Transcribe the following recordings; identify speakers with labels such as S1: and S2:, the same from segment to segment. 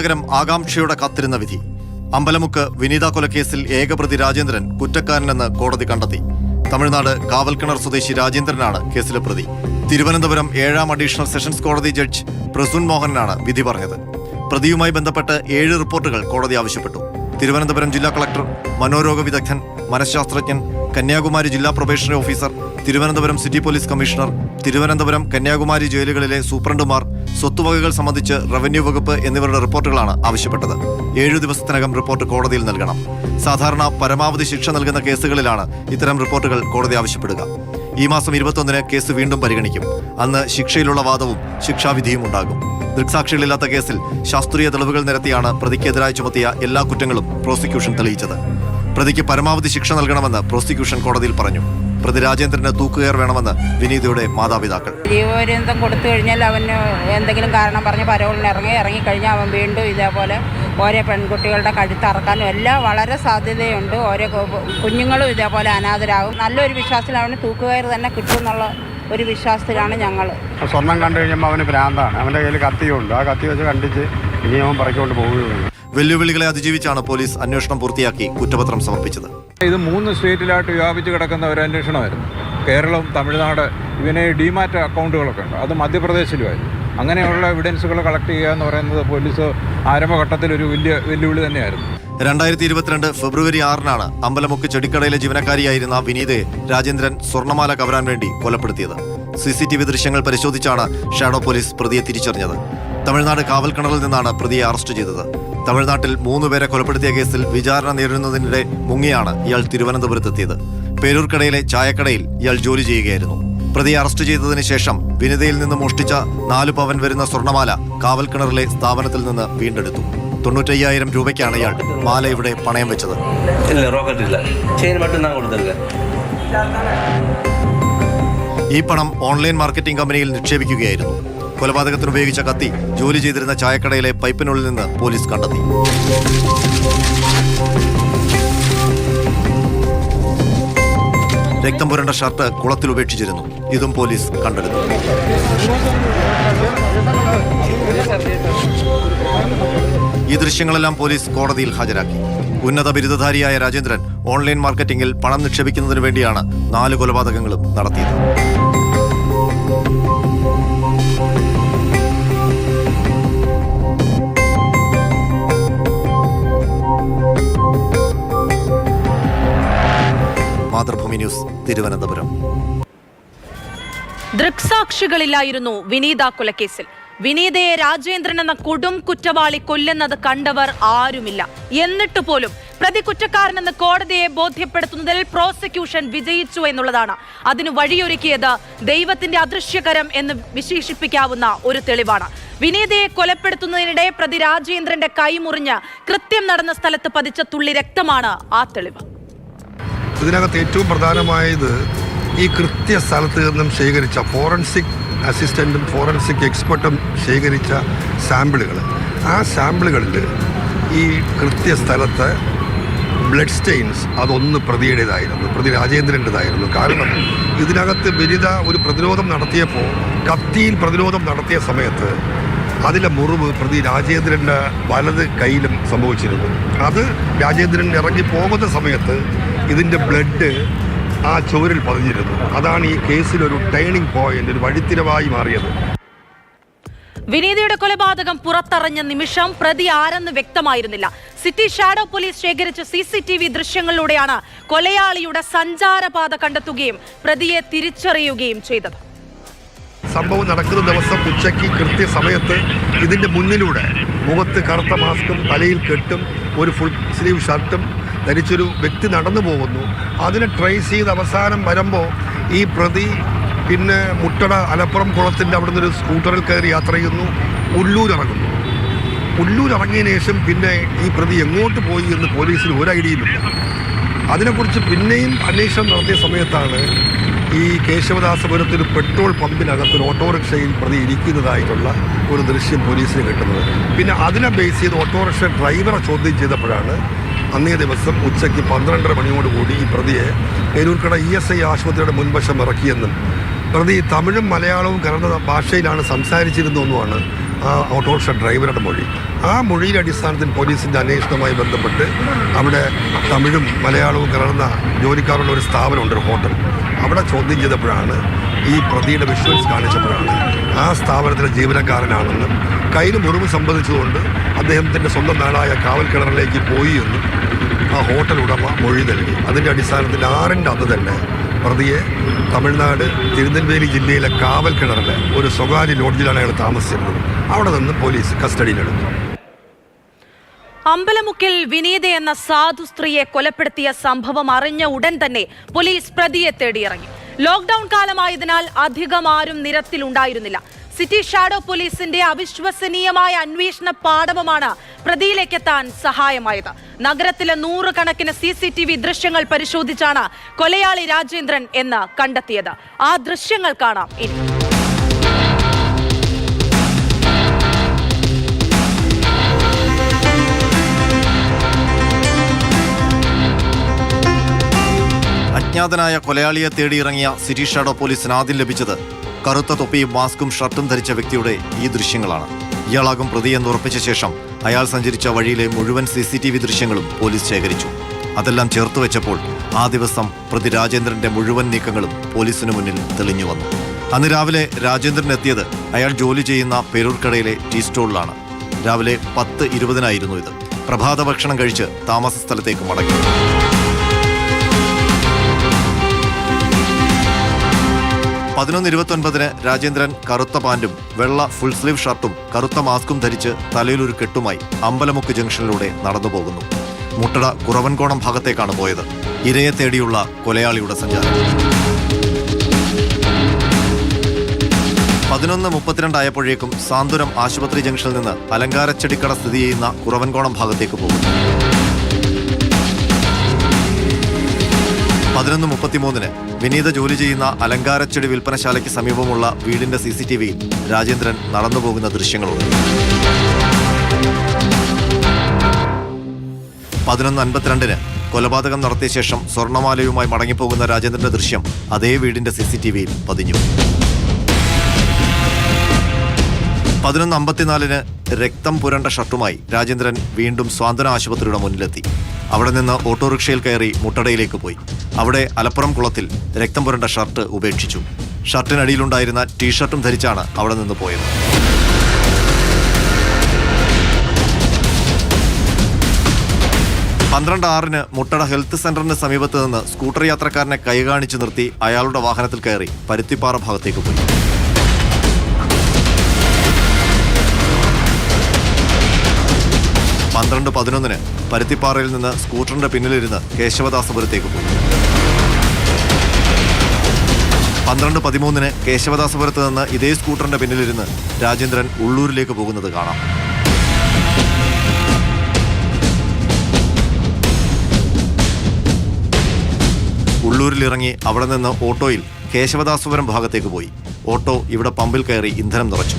S1: നഗരം ആകാംക്ഷയോടെ കാത്തിരുന്ന വിധി. അമ്പലമുക്ക് വിനീത കൊലക്കേസിൽ ഏകപ്രതി രാജേന്ദ്രൻ കുറ്റക്കാരനെന്ന് കോടതി കണ്ടെത്തി. തമിഴ്നാട് കാവൽക്കിണർ സ്വദേശി രാജേന്ദ്രനാണ് കേസിലെ പ്രതി. തിരുവനന്തപുരം ഏഴാം അഡീഷണൽ സെഷൻസ് കോടതി ജഡ്ജ് പ്രസൂൺ മോഹനാണ് വിധി പറഞ്ഞത്. പ്രതിയുമായി ബന്ധപ്പെട്ട് ഏഴ് റിപ്പോർട്ടുകൾ കോടതി ആവശ്യപ്പെട്ടു. തിരുവനന്തപുരം ജില്ലാ കളക്ടർ മനോരോഗ വിദഗ്ധൻ മനഃശാസ്ത്രജ്ഞൻ കന്യാകുമാരി ജില്ലാ probationary officer Thiruvananthapuram city police commissioner Thiruvananthapuram Kanyakumari ജയിലുകളിലെ സൂപ്രണ്ടുമാർ സ്വത്തുവകകൾ സംബന്ധിച്ച് റവന്യൂ വകുപ്പ് എന്നിവരുടെ റിപ്പോർട്ടുകളാണ് ആവശ്യപ്പെട്ടത്. ഏഴു ദിവസത്തിനകം റിപ്പോർട്ട് കോടതിയിൽ നൽകണം. സാധാരണ പരമാവധി ശിക്ഷ നൽകുന്ന കേസുകളിലാണ് ഇത്തരം റിപ്പോർട്ടുകൾ കോടതി ആവശ്യപ്പെടുക. ഈ മാസം ഇരുപത്തൊന്നിന് കേസ് വീണ്ടും പരിഗണിക്കും. അന്ന് ശിക്ഷയിലുള്ള വാദവും ശിക്ഷാവിധിയും ഉണ്ടാകും. ദൃക്സാക്ഷികളില്ലാത്ത കേസിൽ ശാസ്ത്രീയ തെളിവുകൾ നിരത്തിയാണ് പ്രതിക്കെതിരായി ചുമത്തിയ എല്ലാ കുറ്റങ്ങളും പ്രോസിക്യൂഷൻ തെളിയിച്ചത്. പ്രതിക്ക് പരമാവധി ശിക്ഷ നൽകണമെന്ന് പ്രോസിക്യൂഷൻ കോടതിയിൽ പറഞ്ഞു. പ്രതി രാജേന്ദ്രന് തൂക്കുകയർ വേണമെന്ന് വിനീതയുടെ മാതാപിതാക്കൾ.
S2: ജീവപര്യന്തം കൊടുത്തു കഴിഞ്ഞാൽ അവന് എന്തെങ്കിലും കാരണം പറഞ്ഞ് പരോളിന് ഇറങ്ങി ഇറങ്ങിക്കഴിഞ്ഞാൽ അവൻ വീണ്ടും ഇതേപോലെ ഓരോ പെൺകുട്ടികളുടെ കഴുത്തറക്കാനും എല്ലാം വളരെ സാധ്യതയുണ്ട്. ഓരോ കുഞ്ഞുങ്ങളും ഇതേപോലെ അനാഥരാകും. നല്ലൊരു വിശ്വാസത്തിൽ അവന് തൂക്കുകയർ തന്നെ കിട്ടും എന്നുള്ള ഒരു വിശ്വാസത്തിലാണ് ഞങ്ങൾ
S3: സ്വർണം കണ്ടു കഴിയുമ്പോൾ അവന് ഭ്രാന്താണ്. അവന്റെ കയ്യിൽ കത്തിയുണ്ട്. ആ കത്തി വെച്ച് കണ്ടിച്ച് ഇനി അവൻ പറക്കൊണ്ട് പോവുകയുള്ളൂ.
S1: വെല്ലുവിളികളെ അതിജീവിച്ചാണ് പോലീസ് അന്വേഷണം പൂർത്തിയാക്കി കുറ്റപത്രം സമർപ്പിച്ചത്.
S4: ഇത് മൂന്ന് സ്റ്റേറ്റിലായിട്ട് വ്യാപിച്ച് കിടക്കുന്ന ഒരു അന്വേഷണമായിരുന്നു. കേരളം തമിഴ്നാട് ഇവനെ ഡിമാറ്റ് അക്കൗണ്ടുകളൊക്കെ ഉണ്ട്. അത് മധ്യപ്രദേശിലുമായിരുന്നു. അങ്ങനെയുള്ള എവിഡൻസുകൾ കളക്ട് ചെയ്യുക എന്ന് പറയുന്നത് പോലീസ് ആരംഭഘട്ടത്തിൽ ഒരു വലിയ വെല്ലുവിളി തന്നെയായിരുന്നു.
S1: രണ്ടായിരത്തി ഇരുപത്തിരണ്ട് ഫെബ്രുവരി ആറിനാണ് അമ്പലമുക്ക് ചെടിക്കടയിലെ ജീവനക്കാരിയായിരുന്ന വിനീതയെ രാജേന്ദ്രൻ സ്വർണമാല കവരാൻ വേണ്ടി കൊലപ്പെടുത്തിയത്. സി സി ടി വി ദൃശ്യങ്ങൾ പരിശോധിച്ചാണ് ഷാഡോ പോലീസ് പ്രതിയെ തിരിച്ചറിഞ്ഞത്. തമിഴ്നാട് കാവൽക്കിണറിൽ നിന്നാണ് പ്രതിയെ അറസ്റ്റ് ചെയ്തത്. തമിഴ്നാട്ടിൽ മൂന്നുപേരെ കൊലപ്പെടുത്തിയ കേസിൽ വിചാരണ നേരിടുന്നതിനിടെ മുങ്ങിയാണ് ഇയാൾ തിരുവനന്തപുരത്തെത്തിയത്. പേരൂർക്കടയിലെ ചായക്കടയിൽ ഇയാൾ ജോലി ചെയ്യുകയായിരുന്നു. പ്രതിയെ അറസ്റ്റ് ചെയ്തതിനു ശേഷം വിനിതയിൽ നിന്ന് മോഷ്ടിച്ച നാലു പവൻ വരുന്ന സ്വർണമാല കാവൽക്കിണറിലെ സ്ഥാപനത്തിൽ നിന്ന് വീണ്ടെടുത്തു. തൊണ്ണൂറ്റയ്യായിരം രൂപയ്ക്കാണ് ഇയാൾ മാല ഇവിടെ പണയം വെച്ചത്. ഈ പണം ഓൺലൈൻ മാർക്കറ്റിംഗ് കമ്പനിയിൽ നിക്ഷേപിക്കുകയായിരുന്നു. കൊലപാതകത്തിന് ഉപയോഗിച്ച കത്തി ജോലി ചെയ്തിരുന്ന ചായക്കടയിലെ പൈപ്പിനുള്ളിൽ നിന്ന് പോലീസ് കണ്ടെത്തി. രക്തം പുരണ്ട ഷർട്ട് കുളത്തിൽ ഉപേക്ഷിച്ചിരുന്നു. ഇതും പോലീസ് കണ്ടെടുത്തു. ഈ ദൃശ്യങ്ങളെല്ലാം പോലീസ് കോടതിയിൽ ഹാജരാക്കി. ഉന്നത ബിരുദധാരിയായ രാജേന്ദ്രൻ ഓൺലൈൻ മാർക്കറ്റിംഗിൽ പണം നിക്ഷേപിക്കുന്നതിന് വേണ്ടിയാണ് നാല് കൊലപാതകങ്ങളും നടത്തിയത്. മാതൃഭൂമി ന്യൂസ് തിരുവനന്തപുരം.
S5: ദൃക്സാക്ഷികളില്ലായിരുന്നു വിനീത കൊലക്കേസിൽ. വിനീതയെ രാജേന്ദ്രൻ എന്ന കൊടും കുറ്റവാളി കൊല്ലുന്നത് കണ്ടവർ ആരുമില്ല. എന്നിട്ട് പോലും പ്രതി കുറ്റക്കാരനെന്ന് കോടതിയെ ബോധ്യപ്പെടുത്തുന്നതിൽ പ്രോസിക്യൂഷൻ വിജയിച്ചു എന്നുള്ളതാണ്. അതിന് വഴിയൊരുക്കിയത് ദൈവത്തിന്റെ അദൃശ്യകരം എന്ന് വിശേഷിപ്പിക്കാവുന്ന ഒരു തെളിവാണ്. വിനീതയെ കൊലപ്പെടുത്തുന്നതിനിടെ പ്രതി രാജേന്ദ്രന്റെ കൈമുറിഞ്ഞ് കൃത്യം നടന്ന സ്ഥലത്ത് പതിച്ച തുള്ളി രക്തമാണ് ആ തെളിവ്.
S6: ഇതിനകത്ത് ഏറ്റവും പ്രധാനമായത് ഈ കൃത്യ സ്ഥലത്ത് നിന്നും ശേഖരിച്ച ഫോറൻസിക് അസിസ്റ്റന്റും ഫോറൻസിക് എക്സ്പെർട്ടും ശേഖരിച്ച സാമ്പിളുകൾ ആ സാമ്പിളുകളിൽ ഈ കൃത്യ സ്ഥലത്ത് ബ്ലഡ് സ്റ്റെയിൻസ് അതൊന്ന് പ്രതിയുടേതായിരുന്നു പ്രതി രാജേന്ദ്രന്റെതായിരുന്നു കാരണം ഇതിനകത്ത് ബിരിത ഒരു പ്രതിരോധം നടത്തിയപ്പോൾ കത്തിയിൽ പ്രതിരോധം നടത്തിയ സമയത്ത് അതിലെ മുറിവ് പ്രതി രാജേന്ദ്രന്റെ വലത് കയ്യിലും സംഭവിച്ചിരുന്നു. അത് രാജേന്ദ്രൻ ഇറങ്ങി പോകുന്ന സമയത്ത് ഇതിന്റെ ബ്ലഡ് ആ ചുവരിൽ പതിഞ്ഞിരുന്നു. അതാണ് ഈ കേസിൽ ഒരു ടേണിംഗ് പോയിന്റ് ഒരു വഴിത്തിരവായി മാറിയത്.
S5: വിനീതയുടെ കൊലപാതകം പുറത്തറിഞ്ഞ നിമിഷം പ്രതി ആരെന്ന് വ്യക്തമായിരുന്നില്ല. സിറ്റി ഷാഡോ പോലീസ് ശേഖരിച്ച സി സി ടി വി ദൃശ്യങ്ങളിലൂടെയാണ് കൊലയാളിയുടെ സഞ്ചാരപാത കണ്ടെത്തുകയും പ്രതിയെ തിരിച്ചറിയുകയും ചെയ്തത്.
S6: സംഭവം നടക്കുന്ന ദിവസം ഉച്ചയ്ക്ക് കൃത്യസമയത്ത് ഇതിന്റെ മുന്നിലൂടെ മുഖത്ത് കറുത്ത മാസ്കും തലയിൽ കെട്ടും ഒരു ഫുൾ സ്ലീവ് ഷർട്ടും ധരിച്ചൊരു വ്യക്തി നടന്നു പോകുന്നു. അതിനെ ട്രേസ് ചെയ്ത് അവസാനം വരുമ്പോൾ ഈ പ്രതി പിന്നെ മുട്ടട അലപ്പുറം കുളത്തിന്റെ അവിടെ നിന്നൊരു സ്കൂട്ടറിൽ കയറി യാത്ര ചെയ്യുന്നു. ഉള്ളൂരിറങ്ങുന്നു. ഉള്ളൂർ ശേഷം പിന്നെ ഈ പ്രതി എങ്ങോട്ട് പോയി എന്ന് പോലീസിന് ഒരു ഐഡിയയുമില്ല അതിനെക്കുറിച്ച് പിന്നെയും അന്വേഷണം നടത്തിയ സമയത്താണ് ഈ കേശവദാസപുരത്ത് ഒരു പെട്രോൾ പമ്പിനകത്ത് ഒരു ഓട്ടോറിക്ഷയിൽ പ്രതി ഇരിക്കുന്നതായിട്ടുള്ള ഒരു ദൃശ്യം പോലീസിന് കിട്ടുന്നത്. പിന്നെ അതിനെ ബേസ് ചെയ്ത് ഓട്ടോറിക്ഷ ഡ്രൈവറെ ചോദ്യം ചെയ്തപ്പോഴാണ് അന്നേ ദിവസം ഉച്ചയ്ക്ക് പന്ത്രണ്ടര മണിയോടുകൂടി ഈ പ്രതിയെ പേരൂർക്കട ഇ എസ് ഐ ആശുപത്രിയുടെ മുൻവശം ഇറക്കിയെന്നും പ്രതി തമിഴും മലയാളവും കലർന്ന ഭാഷയിലാണ് സംസാരിച്ചിരുന്നതെന്നുമാണ് ആ ഓട്ടോറിക്ഷ ഡ്രൈവറുടെ മൊഴി. ആ മൊഴിയുടെ അടിസ്ഥാനത്തിൽ പോലീസിന്റെ അന്വേഷണവുമായി ബന്ധപ്പെട്ട് അവിടെ തമിഴും മലയാളവും കലർന്ന ജോലിക്കാരുള്ള ഒരു സ്ഥാപനമുണ്ട് ഒരു ഹോട്ടൽ. അവിടെ ചോദ്യം ചെയ്തപ്പോഴാണ് ഈ പ്രതിയുടെ വിഷ്വൽസ് കാണിച്ചപ്പോഴാണ് ആ സ്ഥാപനത്തിലെ ജീവനക്കാരനാണെന്നും കയ്യിൽ മുറിവ് സംബന്ധിച്ചുകൊണ്ട് അദ്ദേഹത്തിന്റെ സ്വന്തം നാടായ കാവൽ കിണറിലേക്ക് പോയി എന്നും ആ ഹോട്ടൽ ഉടമ മൊഴി നൽകി. അതിന്റെ അടിസ്ഥാനത്തിൽ ആറിന്റെ അത് തന്നെ പ്രതിയെ തമിഴ്നാട് തിരുനെൽവേലി ജില്ലയിലെ കാവൽ കിണറിലെ ഒരു സ്വകാര്യ ലോഡ്ജിലാണ് അയാൾ താമസിച്ചിരുന്നത്. അവിടെ നിന്ന് പോലീസ് കസ്റ്റഡിയിലെടുത്തു.
S5: അമ്പലമുക്കിൽ വിനീത എന്ന സാധു സ്ത്രീയെ കൊലപ്പെടുത്തിയ സംഭവം അറിഞ്ഞ ഉടൻ തന്നെ പോലീസ് പ്രതിയെ തേടിയിറങ്ങി. ലോക്ഡൌൺ കാലമായതിനാൽ അധികം ആരും നിരത്തിലുണ്ടായിരുന്നില്ല. സിറ്റി ഷാഡോ പോലീസിന്റെ അവിശ്വസനീയമായ അന്വേഷണ പാടവമാണ് പ്രതിയിലേക്കെത്താൻ സഹായമായത്. നഗരത്തിലെ നൂറുകണക്കിന് സി സി ടി വി ദൃശ്യങ്ങൾ പരിശോധിച്ചാണ് കൊലയാളി രാജേന്ദ്രൻ എന്ന് കണ്ടെത്തിയത്. ആ ദൃശ്യങ്ങൾ കാണാം ഇനി.
S1: അജ്ഞാതനായ കൊലയാളിയെ തേടിയിറങ്ങിയ സിറ്റി ഷാഡോ പോലീസിന് ആദ്യം ലഭിച്ചത് കറുത്ത തൊപ്പിയും മാസ്കും ഷർട്ടും ധരിച്ച വ്യക്തിയുടെ ഈ ദൃശ്യങ്ങളാണ്. ഇയാളാകും പ്രതിയെന്ന് ഉറപ്പിച്ച ശേഷം അയാൾ സഞ്ചരിച്ച വഴിയിലെ മുഴുവൻ സി സി ടി വി ദൃശ്യങ്ങളും പോലീസ് ശേഖരിച്ചു. അതെല്ലാം ചേർത്ത് വെച്ചപ്പോൾ ആ ദിവസം പ്രതി രാജേന്ദ്രന്റെ മുഴുവൻ നീക്കങ്ങളും പോലീസിനു മുന്നിൽ തെളിഞ്ഞു വന്നു. അന്ന് രാവിലെ രാജേന്ദ്രൻ എത്തിയത് അയാൾ ജോലി ചെയ്യുന്ന പേരൂർക്കടയിലെ ടീ സ്റ്റോളിലാണ്. രാവിലെ പത്ത് ഇരുപതിനായിരുന്നു ഇത്. പ്രഭാത ഭക്ഷണം കഴിച്ച് താമസ സ്ഥലത്തേക്ക് മടങ്ങി. പതിനൊന്ന് ഇരുപത്തൊൻപതിന് രാജേന്ദ്രൻ കറുത്ത പാൻറും വെള്ള ഫുൾ സ്ലീവ് ഷർട്ടും കറുത്ത മാസ്കും ധരിച്ച് തലയിലൊരു കെട്ടുമായി അമ്പലമുക്ക് ജംഗ്ഷനിലൂടെ നടന്നു പോകുന്നു മുട്ടട കുറവൻകോണം ഭാഗത്തേക്കാണ് പോയത്. ഇരയെ തേടിയുള്ള കൊലയാളിയുടെ സഞ്ചാരം. പതിനൊന്ന് മുപ്പത്തിരണ്ടായപ്പോഴേക്കും സാന്തുരം ആശുപത്രി ജംഗ്ഷനിൽ നിന്ന് അലങ്കാരച്ചെടിക്കട സ്ഥിതി ചെയ്യുന്ന കുറവൻകോണം ഭാഗത്തേക്ക് പോകും പതിനൊന്ന് മുപ്പത്തിമൂന്നിന് വിനീത ജോലി ചെയ്യുന്ന അലങ്കാരച്ചെടി വിൽപ്പനശാലയ്ക്ക് സമീപമുള്ള വീടിന്റെ സി സി ടി വിയിൽ രാജേന്ദ്രൻ നടന്നുപോകുന്ന ദൃശ്യങ്ങളുണ്ട്. പതിനൊന്ന് അൻപത്തിരണ്ടിന് കൊലപാതകം നടത്തിയ ശേഷം സ്വർണമാലയുമായി മടങ്ങിപ്പോകുന്ന രാജേന്ദ്രന്റെ ദൃശ്യം അതേ വീടിന്റെ സി സി ടി വിയിൽ പതിഞ്ഞു. പതിനൊന്ന് അമ്പത്തിനാലിന് രക്തം പുരണ്ട ഷർട്ടുമായി രാജേന്ദ്രൻ വീണ്ടും സ്വാന്തന ആശുപത്രിയുടെ മുന്നിലെത്തി. അവിടെ നിന്ന് ഓട്ടോറിക്ഷയിൽ കയറി മുട്ടടയിലേക്ക് പോയി. അവിടെ അലപ്പുറം കുളത്തിൽ രക്തം പുരണ്ട ഷർട്ട് ഉപേക്ഷിച്ചു. ഷർട്ടിനടിയിലുണ്ടായിരുന്ന ടീഷർട്ടും ധരിച്ചാണ് അവിടെ നിന്ന് പോയത്. പന്ത്രണ്ട് ആറിന് മുട്ടട ഹെൽത്ത് സെന്ററിന് സമീപത്ത് നിന്ന് സ്കൂട്ടർ യാത്രക്കാരനെ കൈകാണിച്ചു നിർത്തി അയാളുടെ വാഹനത്തിൽ കയറി പരുത്തിപ്പാറ ഭാഗത്തേക്ക് പോയി. പന്ത്രണ്ട് പതിനൊന്നിന് പരുത്തിപ്പാറയിൽ നിന്ന് സ്കൂട്ടറിന്റെ പിന്നിലിരുന്ന് കേശവദാസപുരത്തേക്ക് പോയി. പന്ത്രണ്ട് പതിമൂന്നിന് കേശവദാസപുരത്ത് നിന്ന് ഇതേ സ്കൂട്ടറിന്റെ പിന്നിലിരുന്ന് രാജേന്ദ്രൻ ഉള്ളൂരിലേക്ക് പോകുന്നത് കാണാം. ഉള്ളൂരിലിറങ്ങി അവിടെ നിന്ന് ഓട്ടോയിൽ കേശവദാസപുരം ഭാഗത്തേക്ക് പോയി. ഓട്ടോ ഇവിടെ പമ്പിൽ കയറി ഇന്ധനം നിറച്ചു.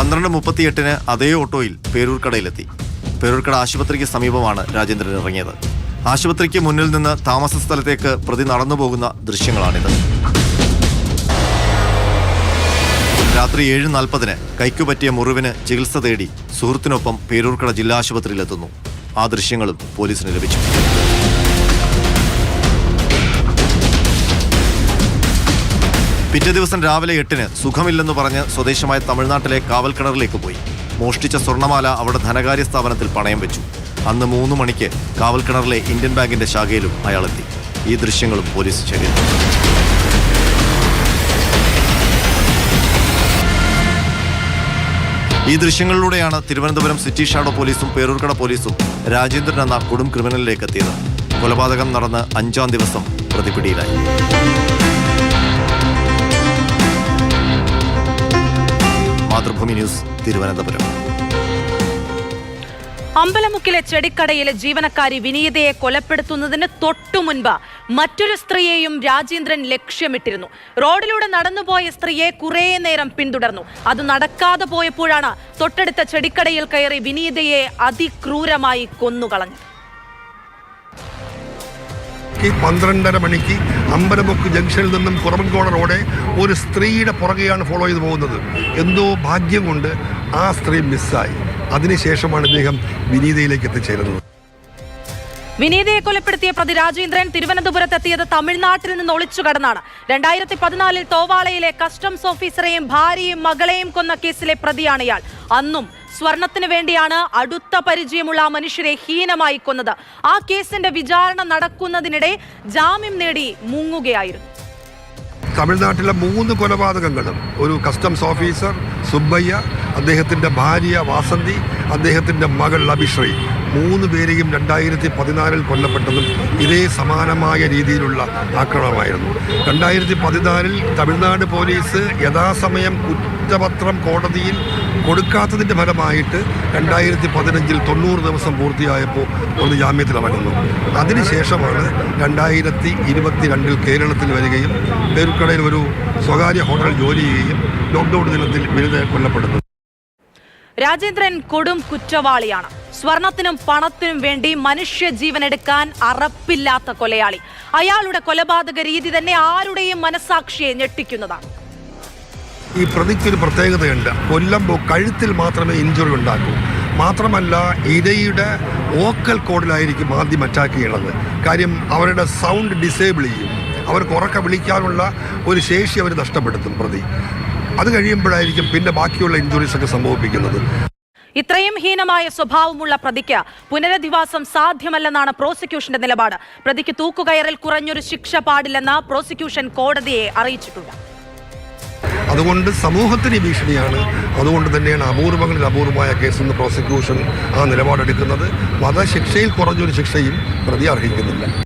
S1: പന്ത്രണ്ട് മുപ്പത്തിയെട്ടിന് അതേ ഓട്ടോയിൽ പേരൂർക്കടയിലെത്തി. പേരൂർക്കട ആശുപത്രിക്ക് സമീപമാണ് രാജേന്ദ്രൻ ഇറങ്ങിയത്. ആശുപത്രിക്ക് മുന്നിൽ നിന്ന് താമസ സ്ഥലത്തേക്ക് പ്രതി നടന്നു പോകുന്ന ദൃശ്യങ്ങളാണിത്. രാത്രി ഏഴ് നാൽപ്പതിന് കൈക്കു പറ്റിയ മുറിവിന് ചികിത്സ തേടി സുഹൃത്തിനൊപ്പം പേരൂർക്കട ജില്ലാ ആശുപത്രിയിലെത്തുന്നു. ആ ദൃശ്യങ്ങളും പോലീസിന് ലഭിച്ചു. പിറ്റേ ദിവസം രാവിലെ എട്ടിന് സുഖമില്ലെന്ന് പറഞ്ഞ് സ്വദേശമായ തമിഴ്നാട്ടിലെ കാവൽക്കിണറിലേക്ക് പോയി. മോഷ്ടിച്ച സ്വർണമാല അവിടെ ധനകാര്യ സ്ഥാപനത്തിൽ പണയം വെച്ചു. അന്ന് മൂന്ന് മണിക്ക് കാവൽക്കിണറിലെ ഇന്ത്യൻ ബാങ്കിന്റെ ശാഖയിലും അയാളെത്തി. ഈ ദൃശ്യങ്ങളും പോലീസ് ശേഖരിച്ചു. ഈ ദൃശ്യങ്ങളിലൂടെയാണ് തിരുവനന്തപുരം സിറ്റി ഷാഡോ പോലീസും പേരൂർക്കട പോലീസും രാജേന്ദ്രൻ എന്ന കൊടും ക്രിമിനലിലേക്ക് എത്തിയത്. കൊലപാതകം നടന്ന് അഞ്ചാം ദിവസം പ്രതി മാതൃഭൂമി ന്യൂസ് തിരുവനന്തപുരം.
S5: അമ്പലമുക്കിലെ ചെടിക്കടയിലെ ജീവനക്കാരി വിനീതയെ കൊലപ്പെടുത്തുന്നതിന് തൊട്ടു മുൻപ് മറ്റൊരു സ്ത്രീയെയും രാജേന്ദ്രൻ ലക്ഷ്യമിട്ടിരുന്നു. റോഡിലൂടെ നടന്നുപോയ സ്ത്രീയെ കുറേ നേരം പിന്തുടർന്നു. അത് നടക്കാതെ പോയപ്പോഴാണ് തൊട്ടടുത്ത ചെടിക്കടയിൽ കയറി വിനീതയെ അതിക്രൂരമായി കൊന്നുകളഞ്ഞു
S6: ഉച്ചയ്ക്ക് പന്ത്രണ്ടര മണിക്ക് അമ്പലമുക്ക് ജംഗ്ഷനിൽ നിന്നും കുറവൻകോണ റോഡ് ഒരു സ്ത്രീയുടെ പുറകെയാണ് ഫോളോ ചെയ്ത് പോകുന്നത്. എന്തോ ഭാഗ്യം കൊണ്ട് ആ സ്ത്രീ മിസ്സായി. അതിനുശേഷമാണ് ഇദ്ദേഹം വിനീതയിലേക്ക് എത്തിച്ചേരുന്നത്.
S5: വിനീതയെ കൊലപ്പെടുത്തിയ പ്രതി രാജേന്ദ്രൻ തിരുവനന്തപുരത്തെത്തിയത് തമിഴ്നാട്ടിൽ നിന്ന് ഒളിച്ചു കടന്നാണ്. രണ്ടായിരത്തി പതിനാലിൽ തോവാളയിലെ കസ്റ്റംസ് ഓഫീസറെയും ഭാര്യയും മകളെയും കൊന്ന കേസിലെ പ്രതിയാണ് ഇയാൾ. അന്നും സ്വർണത്തിന് വേണ്ടിയാണ് അടുത്ത പരിചയമുള്ള ആ മനുഷ്യരെ ഹീനമായി കൊന്നത്. ആ കേസിന്റെ വിചാരണ നടക്കുന്നതിനിടെ ജാമ്യം നേടി മുങ്ങുകയായിരുന്നു.
S6: തമിഴ്നാട്ടിലെ മൂന്ന് കൊലപാതകങ്ങളും ഒരു കസ്റ്റംസ് ഓഫീസർ സുബ്ബയ്യ അദ്ദേഹത്തിന്റെ ഭാര്യ വാസന്തി അദ്ദേഹത്തിന്റെ മകൾ അഭിശ്രീ മൂന്ന് പേരെയും രണ്ടായിരത്തി പതിനാലിൽ കൊല്ലപ്പെട്ടതും ഇതേ സമാനമായ രീതിയിലുള്ള ആക്രമണമായിരുന്നു. രണ്ടായിരത്തി പതിനാലിൽ തമിഴ്നാട് പോലീസ് യഥാസമയം കുറ്റപത്രം കോടതിയിൽ കൊടുക്കാത്തതിന്റെ ഫലമായിട്ട് രണ്ടായിരത്തി പതിനഞ്ചിൽ തൊണ്ണൂറ് ദിവസം പൂർത്തിയായപ്പോൾ ഒന്ന് ജാമ്യത്തിലിറങ്ങുന്നു അതിനുശേഷമാണ് രണ്ടായിരത്തി ഇരുപത്തി രണ്ടിൽ കേരളത്തിൽ വരികയും പേരുക്കടയിൽ ഒരു സ്വകാര്യ ഹോട്ടൽ ജോലി ചെയ്യുകയും ലോക്ക്ഡൌൺ ദിനത്തിൽ വിരുദ്ധ കൊല്ലപ്പെടുന്നു
S5: രാജേന്ദ്രൻ കൊടും കുറ്റവാളിയാണ്. സ്വർണത്തിനും പണത്തിനും വേണ്ടി മനുഷ്യ ജീവൻ എടുക്കാൻ അറപ്പില്ലാത്ത കൊലയാളി. അയാളുടെ കൊലപാതക രീതി തന്നെ ആരുടെയും മനസാക്ഷിയെ ഞെട്ടിക്കുന്നതാണ്.
S6: ഈ പ്രതിക്ക് പ്രതിക്കൊരു പ്രത്യേകതയുണ്ട്. കൊല്ലുമ്പോൾ കഴുത്തിൽ മാത്രമേ ഇഞ്ചുറി ഉണ്ടാക്കൂ. മാത്രമല്ല ഇരയുടെ ഓക്കൽ കോഡിലായിരിക്കും ആദ്യം അറ്റാക്ക് ചെയ്യണത്. കാര്യം അവരുടെ സൗണ്ട് ഡിസേബിൾ ചെയ്യും. അവർക്ക് ഉറക്ക വിളിക്കാനുള്ള ഒരു ശേഷി അവർ നഷ്ടപ്പെടുത്തും പ്രതി. അത് കഴിയുമ്പോഴായിരിക്കും പിന്നെ ബാക്കിയുള്ള ഇഞ്ചുറീസ് ഒക്കെ സംഭവിപ്പിക്കുന്നത്.
S5: ഇത്രയും ഹീനമായ സ്വഭാവമുള്ള പ്രതിക്ക് പുനരധിവാസം സാധ്യമല്ലെന്നാണ് പ്രോസിക്യൂഷന്റെ നിലപാട്. പ്രതിക്ക് തൂക്കുകയറിൽ കുറഞ്ഞൊരു ശിക്ഷ പാടില്ലെന്ന് പ്രോസിക്യൂഷൻ കോടതിയെ അറിയിച്ചിട്ടുണ്ട്.
S6: അതുകൊണ്ട് സമൂഹത്തിന് ഭീഷണിയാണ്. അതുകൊണ്ട് തന്നെയാണ് അപൂർവങ്ങളിൽ അപൂർവമായ കേസിൽ നിന്ന് പ്രോസിക്യൂഷൻ ആ നിലപാടെടുക്കുന്നത്. വധശിക്ഷയിൽ കുറഞ്ഞൊരു ശിക്ഷയും പ്രതി അർഹിക്കുന്നില്ല